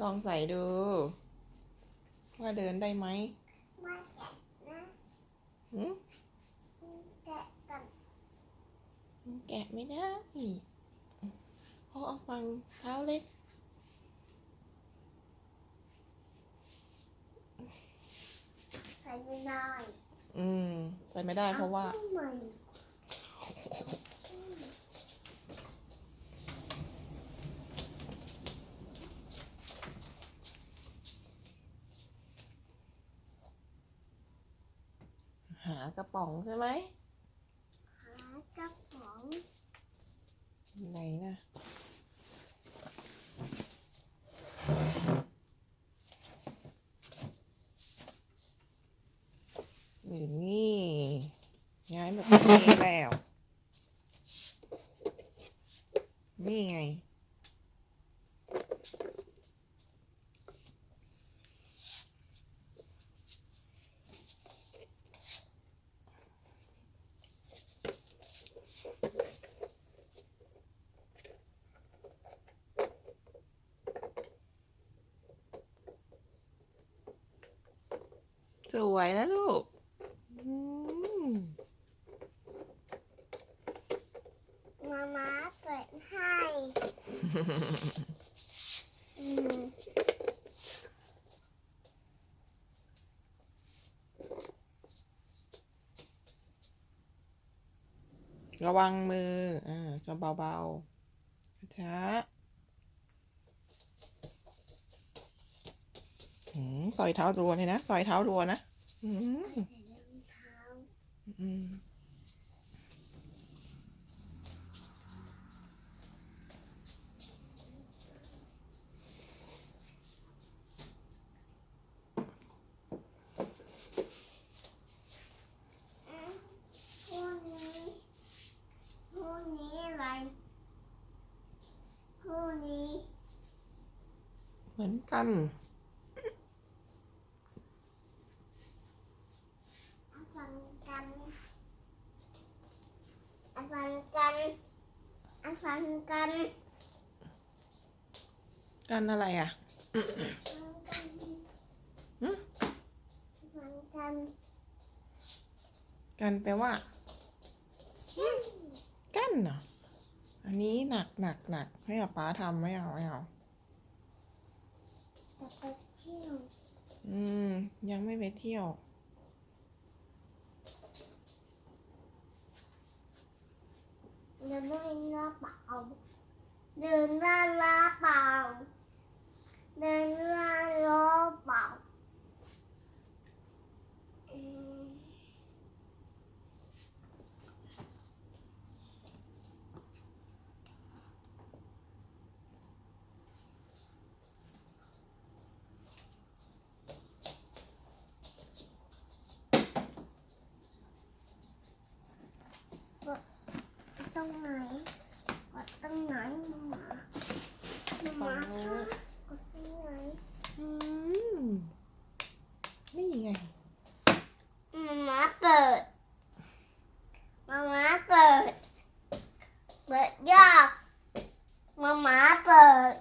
ลองใส่ดู ว่าเดินได้ไหมไม่แกะนะหืมแกะกันแกะไม่ได้เพราะเอาฟังเท้าเล็กใส่ไม่ได้ อืม ใส่ไม่ได้เพราะว่า อใหม่ หากระป๋องใช่ไหมหากระป๋องไหนนะอยู่นี่ย้ายมาตรงนี้แล้ว นี่ไง สวยแล้วลูกอืมมาม่าเปิดให้อืมระวังมือ อ่าก็เบาๆช้าหืมซอยเท้ารัวเลยนะซอยเท้ารัวนะ อืมอืมอืมวกนี้วกนี้ไรพวกนี้เหมือนกัน อาฟังกันอา ฟังกันอาฟังกัน กันอะไรอะฟังกันหึฟังกัน กันแปลว่า กันเหรอ อันนี้หนักหนักหนักให้อาป๊าทำไม่เอาไม่เอาจะไปเที่ยว อืม ยังไม่ไปเที่ยว เดิ นไม่ลาเปล่าเดินล่าลาเปล่าเดินล่าล้อเปล่า Uhum.